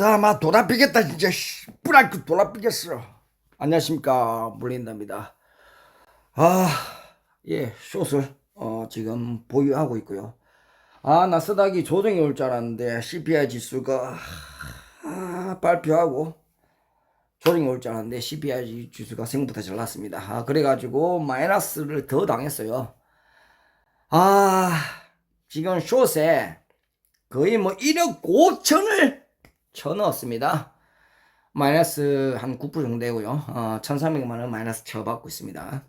왔다 막 돌아피겠다 진짜. 씨, 뿌라그 돌아피겠어. 안녕하십니까. 물린답니다. 아예 숏을 어, 지금 보유하고 있고요. 아 나스닥이 조정이 올 줄 알았는데 CPI 지수가 아, 발표하고 조정이 올 줄 알았는데 CPI 지수가 생각보다 잘 났습니다. 아 그래가지고 마이너스를 더 당했어요. 아 지금 숏에 거의 뭐 1억 5천을 쳐 넣었습니다. 마이너스 한 9% 정도 되고요. 어, 1,300만 원 마이너스 쳐받고 있습니다.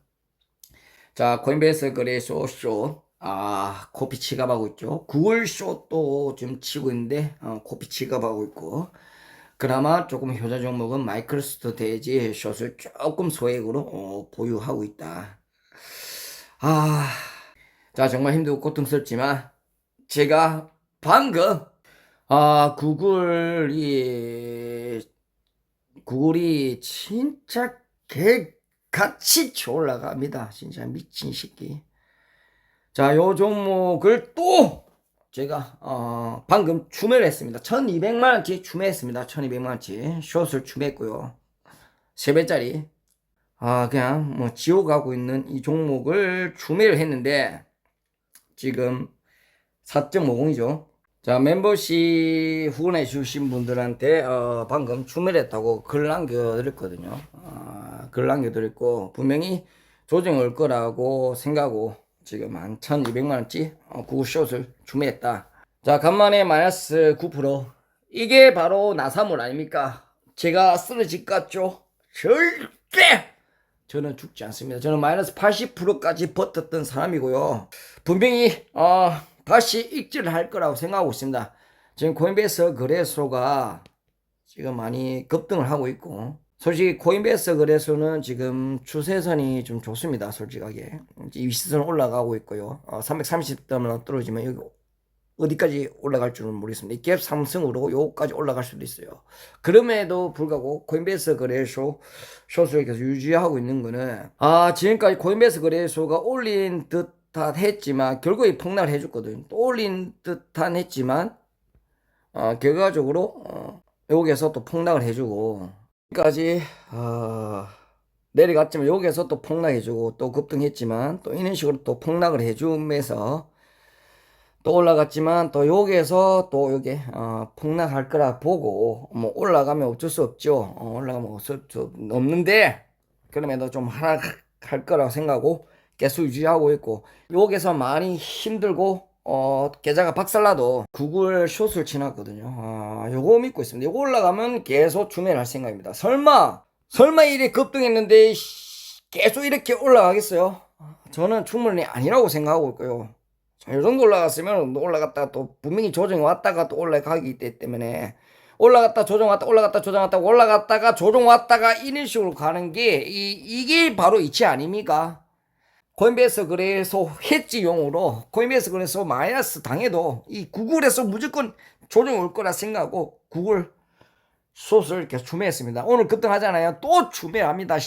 자, 코인베이스 거래소 쇼, 아, 코피 치갑하고 있죠. 구글 쇼도 지금 치고 있는데, 어, 코피 치갑하고 있고, 그나마 조금 효자 종목은 마이크로소프트 대지 숏을 조금 소액으로 어, 보유하고 있다. 아, 자, 정말 힘들고 고통스럽지만, 제가 방금 아 구글이 구글이 진짜 개같이 올라갑니다. 진짜 미친 새끼. 자, 요 종목을 또 제가 어 방금 추매를 했습니다. 1200만 원치 추매했습니다. 1200만 원치 숏을 추매했고요. 3배짜리 아 그냥 뭐 지옥하고 있는 이 종목을 추매를 했는데 지금 4.50이죠. 자, 멤버십 후원해 주신 분들한테 어, 방금 추멸했다고 글 남겨드렸거든요. 아, 글 남겨드렸고 분명히 조정 올 거라고 생각하고 지금 한 1200만원치 어, 구글숏을 추매했다. 자, 간만에 마이너스 9% 이게 바로 나사물 아닙니까? 제가 쓰러질 것 같죠? 절대! 저는 죽지 않습니다. 저는 마이너스 80%까지 버텼던 사람이고요. 분명히 어, 다시 익지를 할 거라고 생각하고 있습니다. 지금 코인베이스 거래소가 지금 많이 급등을 하고 있고 솔직히 코인베이스 거래소는 지금 추세선이 좀 좋습니다. 솔직하게 위시선 올라가고 있고요. 어, 330점을 떨어지면 여기 어디까지 올라갈 줄은 모르겠습니다. 갭 상승으로 요까지 올라갈 수도 있어요. 그럼에도 불구하고 코인베이스 거래소 숏을 계속 유지하고 있는 거는 아 지금까지 코인베이스 거래소가 올린 듯 한 했지만 결국에 폭락을 해줬거든. 또 올린 듯한 했지만 어, 결과적으로 어, 여기에서 또 폭락을 해주고 여기까지 어, 내려갔지만 여기에서 또 폭락해주고 또 급등했지만 또 이런 식으로 또 폭락을 해주면서 또 올라갔지만 또 여기에서 또 여기 어, 폭락할 거라 보고 뭐 올라가면 어쩔 수 없죠. 어, 올라가면 어쩔 수 없는데 그럼에도 좀 하락할 거라고 생각하고 계속 유지하고 있고 여기서 많이 힘들고 어 계좌가 박살나도 구글 숏을 지났거든요. 아 요거 믿고 있습니다. 요거 올라가면 계속 주매를 할 생각입니다. 설마 설마 이래 급등했는데 씨, 계속 이렇게 올라가겠어요? 저는 충분히 아니라고 생각하고 있고요. 자, 요 정도 올라갔으면 올라갔다 또 분명히 조정이 왔다가 또 올라가기 때문에 올라갔다 조정 왔다 올라갔다 조정 왔다 올라갔다가 조정 왔다가 이런 식으로 가는 게 이, 이게 바로 이치 아닙니까? 코인베이스 거래소 해지용으로 코인베이스 거래소 마이너스 당해도 이 구글에서 무조건 조정 올 거라 생각하고 구글 숏을 계속 추매했습니다. 오늘 급등하잖아요. 또 추매합니다.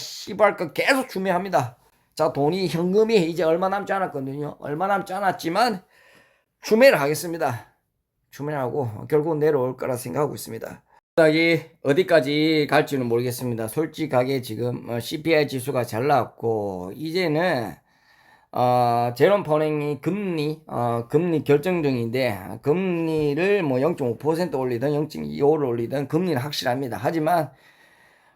거 계속 추매합니다. 자 돈이 현금이 이제 얼마 남지 않았거든요. 얼마 남지 않았지만 추매를 하겠습니다. 추매를 하고 결국 내려올 거라 생각하고 있습니다. 이 어디까지 갈지는 모르겠습니다. 솔직하게 지금 어, CPI 지수가 잘 나왔고 이제는 어, 제롬 퍼냉이 금리 어, 금리 결정 중인데 금리를 뭐 0.5% 올리든 0.25를 올리든 금리는 확실합니다. 하지만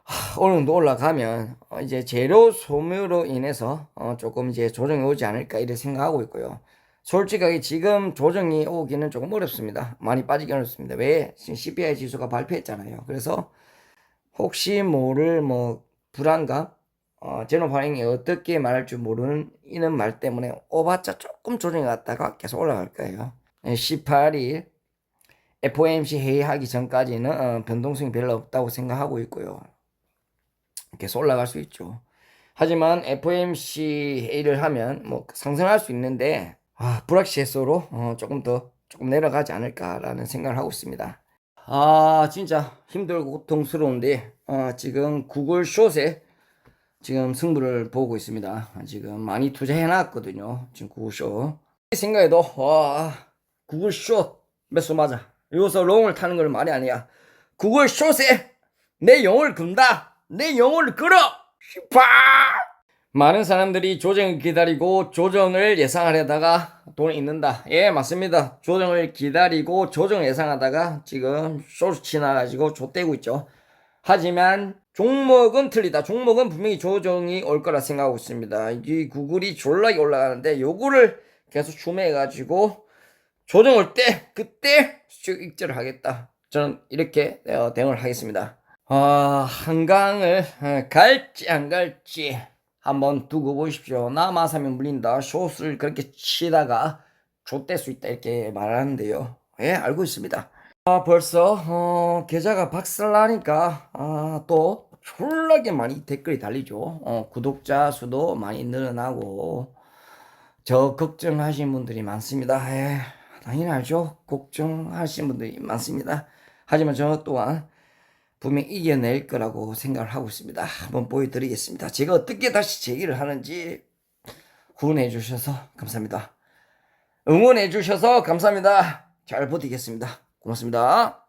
하, 어느 정도 올라가면 어, 이제 재료 소모로 인해서 어, 조금 이제 조정이 오지 않을까 이렇게 생각하고 있고요. 솔직하게 지금 조정이 오기는 조금 어렵습니다. 많이 빠지기 어렵습니다. 왜? 지금 CPI 지수가 발표했잖아요. 그래서 혹시 모를 뭐 불안감, 어, 제노 반응이 어떻게 말할 줄 모르는 이런 말 때문에 오바자 조금 조정이 갔다가 계속 올라갈 거예요. 18일 FOMC 회의하기 전까지는 어, 변동성이 별로 없다고 생각하고 있고요. 계속 올라갈 수 있죠. 하지만 FOMC 회의를 하면 뭐 상승할 수 있는데 아, 불확실성으로 어, 조금 더 조금 내려가지 않을까라는 생각을 하고 있습니다. 아 진짜 힘들고 고통스러운데 어, 지금 구글 숏에 지금 승부를 보고 있습니다. 지금 많이 투자해 놨거든요. 지금 구글 숏. 생각해도 와 구글 숏몇수 맞아. 여기서 롱을 타는 걸 말이 아니야. 구글 숏에 내 영혼을 금다. 내 영혼을 끌어. 슈파. 많은 사람들이 조정을 기다리고 조정을 예상하려다가 돈을 잃는다. 예, 맞습니다. 조정을 기다리고 조정 예상하다가 지금 숏 지나가지고 좆대고 있죠. 하지만 종목은 틀리다. 종목은 분명히 조정이 올 거라 생각하고 있습니다. 이 구글이 졸라게 올라가는데 요거를 계속 추매해가지고 조정 올 때 그때 수익 익절을 하겠다. 저는 이렇게 어, 대응을 하겠습니다. 아 한강을 어, 갈지 안 갈지 한번 두고 보십시오. 남아사면 물린다. 숏을 그렇게 치다가 좆될 수 있다 이렇게 말하는데요. 예 알고 있습니다. 아 벌써 어, 계좌가 박살나니까 아, 또 졸라게 많이 댓글이 달리죠. 어, 구독자 수도 많이 늘어나고 저 걱정하신 분들이 많습니다. 예, 당연히 알죠. 걱정하신 분들이 많습니다. 하지만 저 또한 분명 이겨낼 거라고 생각을 하고 있습니다. 한번 보여드리겠습니다. 제가 어떻게 다시 제기를 하는지 후원해 주셔서 감사합니다. 응원해 주셔서 감사합니다. 잘 버티겠습니다. 고맙습니다.